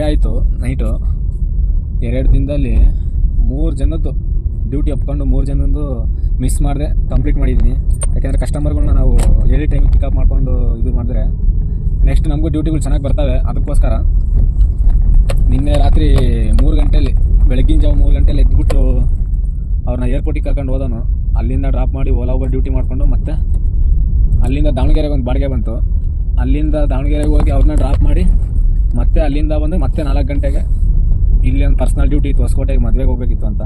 ಹನ್ನೆರಡುವರೆ ಆಯಿತು ನೈಟು ಎರಡು ದಿನದಲ್ಲಿ ಮೂರು ಜನದ್ದು ಡ್ಯೂಟಿ ಒಪ್ಕೊಂಡು ಮೂರು ಜನದ್ದು ಮಿಸ್ ಮಾಡಿದೆ ಕಂಪ್ಲೀಟ್ ಮಾಡಿದ್ದೀನಿ. ಯಾಕೆಂದರೆ ಕಸ್ಟಮರ್ಗಳನ್ನ ನಾವು ಹೇಳಿ ಟೈಮಿಗೆ ಪಿಕಪ್ ಮಾಡಿಕೊಂಡು ಇದು ಮಾಡಿದ್ರೆ ನೆಕ್ಸ್ಟ್ ನಮಗೂ ಡ್ಯೂಟಿಗಳು ಚೆನ್ನಾಗಿ ಬರ್ತವೆ, ಅದಕ್ಕೋಸ್ಕರ ನಿನ್ನೆ ರಾತ್ರಿ ಮೂರು ಗಂಟೆಯಲ್ಲಿ ಬೆಳಗ್ಗಿನ ಜಾವ ಮೂರು ಗಂಟೆಯಲ್ಲಿ ಎದ್ಬಿಟ್ಟು ಅವ್ರನ್ನ ಏರ್ಪೋರ್ಟಿಗೆ ಕರ್ಕೊಂಡು ಹೋದನು ಅಲ್ಲಿಂದ ಡ್ರಾಪ್ ಮಾಡಿ ಓಲಾ ಓಬರ್ ಡ್ಯೂಟಿ ಮಾಡಿಕೊಂಡು ಮತ್ತೆ ಅಲ್ಲಿಂದ ದಾವಣಗೆರೆಗೆ ಒಂದು ಬಾಡಿಗೆ ಬಂತು. ಅಲ್ಲಿಂದ ದಾವಣಗೆರೆಗೆ ಹೋಗಿ ಅವ್ರನ್ನ ಡ್ರಾಪ್ ಮಾಡಿ ಮತ್ತೆ ಅಲ್ಲಿಂದ ಬಂದು ಮತ್ತೆ ನಾಲ್ಕು ಗಂಟೆಗೆ ಇಲ್ಲಿ ಒಂದು ಪರ್ಸ್ನಲ್ ಡ್ಯೂಟಿ ಇತ್ತು, ಹೊಸಕೋಟೆಗೆ ಮದುವೆಗೆ ಹೋಗ್ಬೇಕಿತ್ತು ಅಂತ.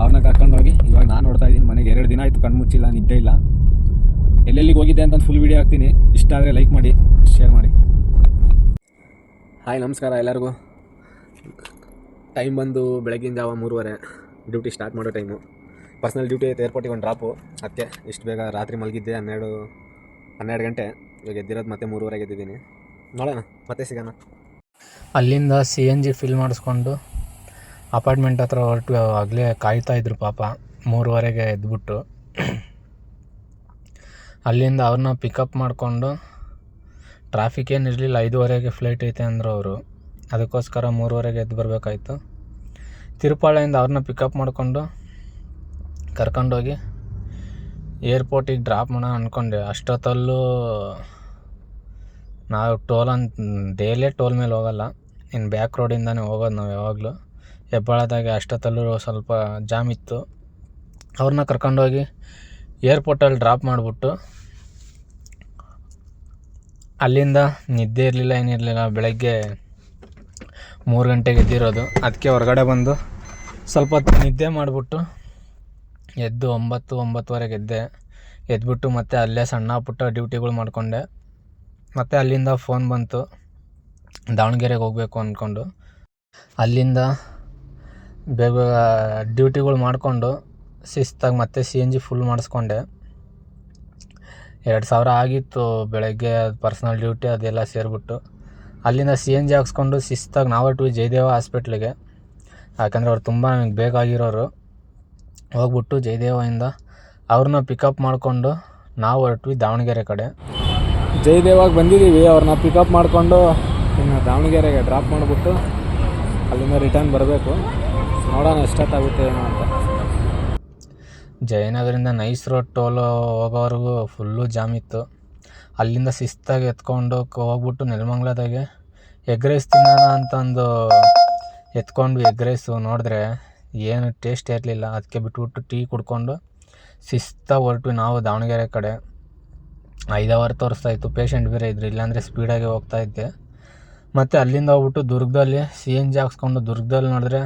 ಅವ್ರನ್ನ ಕರ್ಕೊಂಡು ಹೋಗಿ, ಇವಾಗ ನಾನು ನೋಡ್ತಾ ಇದ್ದೀನಿ, ಮನೆಗೆ ಎರಡು ದಿನ ಆಯಿತು, ಕಣ್ಣು ಮುಚ್ಚಿಲ್ಲ, ನಿದ್ದೆ ಇಲ್ಲ. ಎಲ್ಲೆಲ್ಲಿಗೆ ಹೋಗಿದ್ದೆ ಅಂತ ಫುಲ್ ವೀಡಿಯೋ ಹಾಕ್ತೀನಿ. ಇಷ್ಟ ಆದರೆ ಲೈಕ್ ಮಾಡಿ ಶೇರ್ ಮಾಡಿ. ಹಾಯ್ ನಮಸ್ಕಾರ ಎಲ್ಲರಿಗೂ. ಟೈಮ್ ಬಂದು ಬೆಳಗಿನ ಜಾವ ಮೂರುವರೆ. ಡ್ಯೂಟಿ ಸ್ಟಾರ್ಟ್ ಮಾಡೋ ಟೈಮು ಪರ್ಸ್ನಲ್ ಡ್ಯೂಟಿ ಐತೆ ಏರ್ಪೋರ್ಟಿಗೆ ಒಂದು ಡ್ರಾಪು ಅದಕ್ಕೆ ಇಷ್ಟು ಬೇಗ ರಾತ್ರಿ ಮಲಗಿದ್ದೆ, ಹನ್ನೆರಡು ಹನ್ನೆರಡು ಗಂಟೆ. ಇವಾಗ ಎದ್ದಿರೋದು ಮತ್ತೆ ಮೂರುವರೆಗೆ ಎದ್ದಿದ್ದೀನಿ. ನೋಡೋಣ, ಮತ್ತೆ ಸಿಗೋಣ. ಅಲ್ಲಿಂದ ಸಿ ಎನ್ ಜಿ ಫಿಲ್ ಮಾಡಿಸ್ಕೊಂಡು ಅಪಾರ್ಟ್ಮೆಂಟ್ ಹತ್ರ ಹೊರಟು, ಆಗಲೇ ಕಾಯ್ತಾ ಇದ್ರು ಪಾಪ. ಮೂರುವರೆಗೆ ಎದ್ಬಿಟ್ಟು. ಅಲ್ಲಿಂದ ಅವ್ರನ್ನ ಪಿಕಪ್ ಮಾಡಿಕೊಂಡು ಟ್ರಾಫಿಕ್ ಏನು ಇರಲಿಲ್ಲ, ಐದುವರೆಗೆ ಫ್ಲೈಟ್ ಐತೆ ಅಂದರು ಅವರು. ಅದಕ್ಕೋಸ್ಕರ ಮೂರುವರೆಗೆ ಎದ್ದು ಬರಬೇಕಾಯ್ತು. ತಿರುಪಾಳೆಯಿಂದ ಅವ್ರನ್ನ ಪಿಕಪ್ ಮಾಡಿಕೊಂಡು ಕರ್ಕೊಂಡೋಗಿ ಏರ್ಪೋರ್ಟಿಗೆ ಡ್ರಾಪ್ ಮಾಡೋಣ ಅಂದ್ಕೊಂಡೆ ಅಷ್ಟೊತ್ತಲ್ಲೂ ನಾವು ಟೋಲ್ ಅಂತ ಡೈಲಿ ಟೋಲ್ ಮೇಲೆ ಹೋಗಲ್ಲ. ಇನ್ನು ಬ್ಯಾಕ್ ರೋಡಿಂದನೇ ಹೋಗೋದು ನಾವು ಯಾವಾಗಲೂ. ಹೆಬ್ಬಾಳದಾಗೆ ಅಷ್ಟೊತ್ತಲ್ಲೂ ಸ್ವಲ್ಪ ಜಾಮ್ ಇತ್ತು. ಅವ್ರನ್ನ ಕರ್ಕೊಂಡೋಗಿ ಏರ್ಪೋರ್ಟಲ್ಲಿ ಡ್ರಾಪ್ ಮಾಡಿಬಿಟ್ಟು ಅಲ್ಲಿಂದ ನಿದ್ದೆ ಇರಲಿಲ್ಲ ಏನಿರಲಿಲ್ಲ ಬೆಳಗ್ಗೆ ಮೂರು ಗಂಟೆಗೆ ಎದ್ದಿರೋದು. ಅದಕ್ಕೆ ಹೊರಗಡೆ ಬಂದು ಸ್ವಲ್ಪ ಹೊತ್ತು ನಿದ್ದೆ ಮಾಡಿಬಿಟ್ಟು ಎದ್ದು ಒಂಬತ್ತು, ಒಂಬತ್ತುವರೆಗೆ ಎದ್ದೆ. ಎದ್ಬಿಟ್ಟು ಮತ್ತೆ ಅಲ್ಲೇ ಸಣ್ಣ ಪುಟ್ಟ ಡ್ಯೂಟಿಗಳು ಮಾಡಿಕೊಂಡೆ. ಮತ್ತು ಅಲ್ಲಿಂದ ಫೋನ್ ಬಂತು. ದಾವಣಗೆರೆಗೆ ಹೋಗಬೇಕು ಅಂದ್ಕೊಂಡು ಅಲ್ಲಿಂದ ಬೇಗ ಬೇಗ ಡ್ಯೂಟಿಗಳು ಮಾಡಿಕೊಂಡು ಶಿಸ್ತಾಗಿ ಮತ್ತೆ ಸಿ ಎನ್ ಜಿ ಫುಲ್ ಮಾಡಿಸ್ಕೊಂಡೆ. ಎರಡು ಸಾವಿರ ಆಗಿತ್ತು ಬೆಳಗ್ಗೆ ಪರ್ಸ್ನಲ್ ಡ್ಯೂಟಿ ಅದೆಲ್ಲ ಸೇರಿಬಿಟ್ಟು. ಅಲ್ಲಿಂದ ಸಿ ಎನ್ ಜಿ ಹಾಕ್ಸ್ಕೊಂಡು ಶಿಸ್ತಾಗಿ ನಾವು ಟು ಜಯದೇವ ಹಾಸ್ಪಿಟ್ಲಿಗೆ ಯಾಕಂದರೆ ಅವ್ರು ತುಂಬ ನಮಗೆ ಬೇಕಾಗಿರೋರು. ಹೋಗ್ಬಿಟ್ಟು ಜಯದೇವದಿಂದ ಅವ್ರನ್ನ ಪಿಕಪ್ ಮಾಡಿಕೊಂಡು ನಾವು ಹೊರಟ್ವಿ ದಾವಣಗೆರೆ ಕಡೆ. ಜಯದೇವಾಗಿ ಬಂದಿದ್ದೀವಿ, ಅವ್ರನ್ನ ಪಿಕಪ್ ಮಾಡಿಕೊಂಡು ಇನ್ನು ದಾವಣಗೆರೆಗೆ ಡ್ರಾಪ್ ಮಾಡಿಬಿಟ್ಟು ಅಲ್ಲಿಂದ ರಿಟರ್ನ್ ಬರಬೇಕು. ನೋಡೋಣ ಎಷ್ಟೊತ್ತಾಗುತ್ತೆ ಏನೋ ಅಂತ. ಜಯನಗರಿಂದ ನೈಸ್ ರೋಡ್ ಟೋಲು ಹೋಗೋವರೆಗೂ ಫುಲ್ಲು ಜಾಮ್ ಇತ್ತು. ಅಲ್ಲಿಂದ ಶಿಸ್ತಾಗಿ ಎತ್ಕೊಂಡು ಹೋಗ್ಬಿಟ್ಟು ನೆಲಮಂಗ್ಲದಾಗೆ ಎಗ್ ರೈಸ್ ತಿನ್ನೋಣ ಅಂತಂದು ಎತ್ಕೊಂಡು ಎಗ್ ರೈಸು ನೋಡಿದ್ರೆ ಏನು ಟೇಸ್ಟ್ ಇರಲಿಲ್ಲ. ಅದಕ್ಕೆ ಬಿಟ್ಬಿಟ್ಟು ಟೀ ಕುಡ್ಕೊಂಡು ಶಿಸ್ತಾಗಿ ಹೊರಟ್ವಿ ನಾವು ದಾವಣಗೆರೆ ಕಡೆ. ಐದು ಅವರ್ ತೋರಿಸ್ತಾ ಇತ್ತು. ಪೇಷಂಟ್ ಬೇರೆ ಇದ್ರು. ಇಲ್ಲಾಂದರೆ ಸ್ಪೀಡಾಗೆ ಹೋಗ್ತಾ ಇದ್ದೆ. ಮತ್ತು ಅಲ್ಲಿಂದ ಹೋಗ್ಬಿಟ್ಟು ದುರ್ಗದಲ್ಲಿ ಸಿ ಎನ್ ಜಿ ಹಾಕ್ಸ್ಕೊಂಡು ದುರ್ಗದಲ್ಲಿ ನೋಡಿದ್ರೆ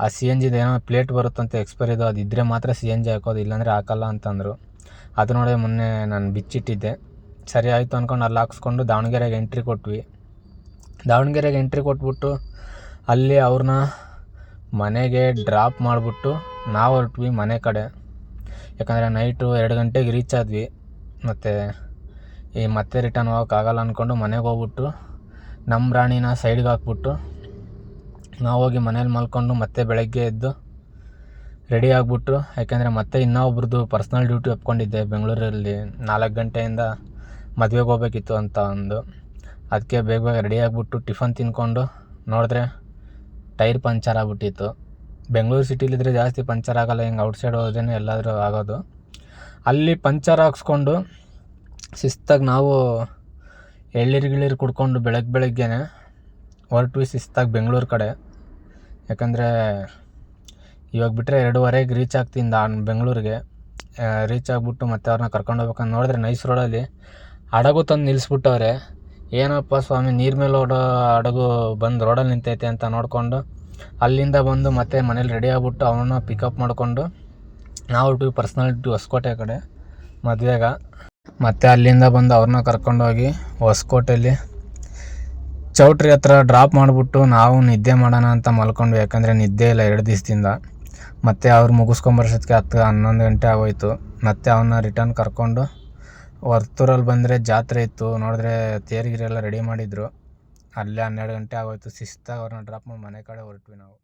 ಆ ಸಿ ಎನ್ ಜಿದು ಏನೋ ಪ್ಲೇಟ್ ಬರುತ್ತಂತೆ ಎಕ್ಸ್ಪೈರಿದು ಅದು. ಇದ್ದರೆ ಮಾತ್ರ ಸಿ ಎನ್ ಜಿ ಹಾಕೋದು. ಇಲ್ಲಾಂದರೆ ಹಾಕಲ್ಲ ಅಂತಂದರು. ಅದು ನೋಡಿದ್ರೆ ಮೊನ್ನೆ ನಾನು ಬಿಚ್ಚಿಟ್ಟಿದ್ದೆ. ಸರಿ ಆಯಿತು ಅಂದ್ಕೊಂಡು ಅಲ್ಲಿ ಹಾಕ್ಸ್ಕೊಂಡು ದಾವಣಗೆರೆಗೆ ಎಂಟ್ರಿ ಕೊಟ್ವಿ. ದಾವಣಗೆರೆಗೆ ಎಂಟ್ರಿ ಕೊಟ್ಬಿಟ್ಟು ಅಲ್ಲಿ ಅವ್ರನ್ನ ಮನೆಗೆ ಡ್ರಾಪ್ ಮಾಡಿಬಿಟ್ಟು ನಾವು ಹೊರಟ್ವಿ ಮನೆ ಕಡೆ. ಯಾಕಂದರೆ ನೈಟು ಎರಡು ಗಂಟೆಗೆ ರೀಚ್ ಆದ್ವಿ. ಮತ್ತು ಈ ಮತ್ತೆ ರಿಟರ್ನ್ ಹೋಗೋಕ್ಕಾಗಲ್ಲ ಅಂದ್ಕೊಂಡು ಮನೆಗೆ ಹೋಗ್ಬಿಟ್ಟು ನಮ್ಮ ರಾಣಿನ ಸೈಡ್ಗೆ ಹಾಕ್ಬಿಟ್ಟು ನಾವು ಹೋಗಿ ಮನೇಲಿ ಮಲ್ಕೊಂಡು ಮತ್ತೆ ಬೆಳಗ್ಗೆ ಎದ್ದು ರೆಡಿ ಆಗಿಬಿಟ್ಟು, ಯಾಕೆಂದರೆ ಮತ್ತೆ ಇನ್ನೊಬ್ರದ್ದು ಪರ್ಸ್ನಲ್ ಡ್ಯೂಟಿ ಒಪ್ಕೊಂಡಿದ್ದೆ ಬೆಂಗಳೂರಲ್ಲಿ ನಾಲ್ಕು ಗಂಟೆಯಿಂದ ಮದುವೆಗೆ ಹೋಗ್ಬೇಕಿತ್ತು ಅಂತ ಅಂದು. ಅದಕ್ಕೆ ಬೇಗ ಬೇಗ ರೆಡಿ ಆಗಿಬಿಟ್ಟು ಟಿಫನ್ ತಿನ್ಕೊಂಡು ನೋಡಿದ್ರೆ ಟೈರ್ ಪಂಚರ್ ಆಗಿಬಿಟ್ಟಿತ್ತು. ಬೆಂಗಳೂರು ಸಿಟಿಲಿದ್ರೆ ಜಾಸ್ತಿ ಪಂಚರ್ ಆಗೋಲ್ಲ, ಹಿಂಗೆ ಔಟ್ಸೈಡ್ ಹೋದ್ರೇ ಎಲ್ಲಾದರೂ ಆಗೋದು. ಅಲ್ಲಿ ಪಂಚರ್ ಹಾಕ್ಸ್ಕೊಂಡು ಶಿಸ್ತಾಗಿ ನಾವು ಎಳ್ಳೀರು ಗಿಳೀರು ಕುಡ್ಕೊಂಡು ಬೆಳಗ್ಗೆ ಬೆಳಗ್ಗೆನೆ ಹೊರಟ್ವಿ ಶಿಸ್ತಾಗಿ ಬೆಂಗಳೂರು ಕಡೆ. ಯಾಕಂದರೆ ಇವಾಗ ಬಿಟ್ಟರೆ ಎರಡೂವರೆಗೆ ರೀಚ್ ಆಗ್ತೀನಿ ದಾ ಬೆಂಗಳೂರಿಗೆ. ರೀಚ್ ಆಗಿಬಿಟ್ಟು ಮತ್ತೆ ಅವ್ರನ್ನ ಕರ್ಕೊಂಡು ಹೋಗ್ಬೇಕಂತ ನೋಡಿದ್ರೆ ನೈಸ್ ರೋಡಲ್ಲಿ ಹಡಗು ತಂದು ನಿಲ್ಲಿಸ್ಬಿಟ್ಟವ್ರೆ ಏನಪ್ಪ ಸ್ವಾಮಿ, ನೀರು ಮೇಲೆ ಓಡೋ ಹಡಗು ಬಂದು ರೋಡಲ್ಲಿ ನಿಂತೈತೆ ಅಂತ ನೋಡಿಕೊಂಡು ಅಲ್ಲಿಂದ ಬಂದು ಮತ್ತೆ ಮನೇಲಿ ರೆಡಿ ಆಗ್ಬಿಟ್ಟು ಅವನ್ನ ಪಿಕಪ್ ಮಾಡಿಕೊಂಡು ನಾವು ಹೊರಟಿವಿ ಪರ್ಸ್ನಲ್ ಹೊಸಕೋಟೆ ಕಡೆ ಮದುವೆಗ. ಮತ್ತು ಅಲ್ಲಿಂದ ಬಂದು ಅವ್ರನ್ನ ಕರ್ಕೊಂಡೋಗಿ ಹೊಸಕೋಟೆಯಲ್ಲಿ ಚೌಟ್ರಿ ಹತ್ರ ಡ್ರಾಪ್ ಮಾಡಿಬಿಟ್ಟು ನಾವು ನಿದ್ದೆ ಮಾಡೋಣ ಅಂತ ಮಲ್ಕೊಂಡ್ವಿ. ಯಾಕಂದರೆ ನಿದ್ದೆ ಇಲ್ಲ ಎರಡು ದಿವಸದಿಂದ. ಮತ್ತೆ ಅವ್ರು ಮುಗಿಸ್ಕೊಂಬರ್ಸೋದಕ್ಕೆ ಹತ್ತು, ಹನ್ನೊಂದು ಗಂಟೆ ಆಗೋಯ್ತು. ಮತ್ತು ಅವನ್ನ ರಿಟರ್ನ್ ಕರ್ಕೊಂಡು ವರ್ತೂರಲ್ಲಿ ಬಂದರೆ ಜಾತ್ರೆ ಇತ್ತು. ನೋಡಿದ್ರೆ ತೇರು ಗೀರೆಲ್ಲ ರೆಡಿ ಮಾಡಿದ್ರು. ಅಲ್ಲೇ ಹನ್ನೆರಡು ಗಂಟೆ ಆಗೋಯ್ತು. ಶಿಸ್ತಾಗಿ ಅವ್ರನ್ನ ಡ್ರಾಪ್ ಮಾಡಿ ಮನೆ ಕಡೆ ಹೊರಟ್ವಿ ನಾವು.